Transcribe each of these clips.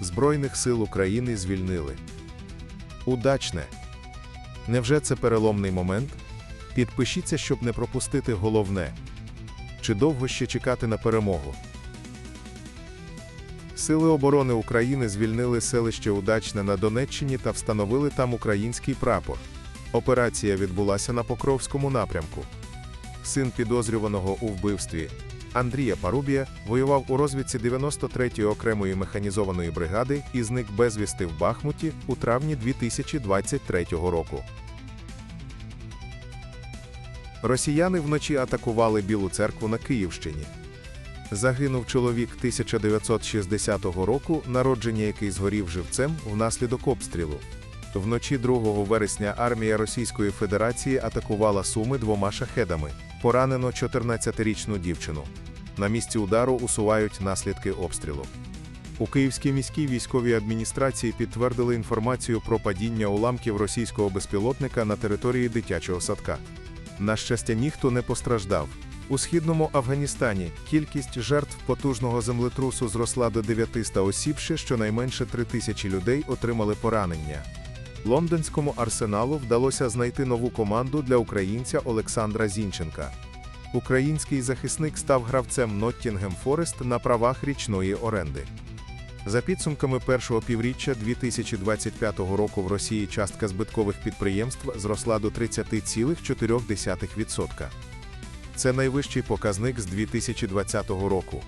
Збройних сил України звільнили. Удачне! Невже це переломний момент? Підпишіться, щоб не пропустити головне. Чи довго ще чекати на перемогу? Сили оборони України звільнили селище Удачне на Донеччині та встановили там український прапор. Операція відбулася на Покровському напрямку. Син підозрюваного у вбивстві Андрія Парубія воював у розвідці 93-ї окремої механізованої бригади і зник безвісти в Бахмуті у травні 2023 року. Росіяни вночі атакували Білу церкву на Київщині. Загинув чоловік 1960 року, народження який згорів живцем внаслідок обстрілу. Вночі 2 вересня армія Російської Федерації атакувала Суми двома шахедами. Поранено 14-річну дівчину. На місці удару усувають наслідки обстрілу. У Київській міській військовій адміністрації підтвердили інформацію про падіння уламків російського безпілотника на території дитячого садка. На щастя, ніхто не постраждав. У східному Афганістані кількість жертв потужного землетрусу зросла до 900 осіб, ще щонайменше 3 тисячі людей отримали поранення. Лондонському арсеналу вдалося знайти нову команду для українця Олександра Зінченка. Український захисник став гравцем Ноттінгем Форест на правах річної оренди. За підсумками першого півріччя 2025 року в Росії частка збиткових підприємств зросла до 30,4%. Це найвищий показник з 2020 року.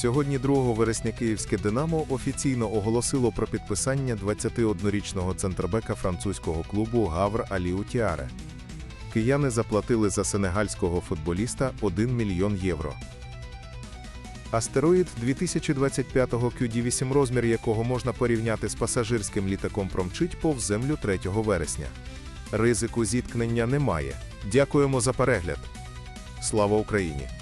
Сьогодні 2 вересня київське Динамо офіційно оголосило про підписання 21-річного центрбека французького клубу Гавр Аліу Тіаре. Кияни заплатили за сенегальського футболіста 1 мільйон євро. Астероїд 2025-го QD-8 розмір якого можна порівняти з пасажирським літаком промчить повз землю 3 вересня. Ризику зіткнення немає. Дякуємо за перегляд. Слава Україні!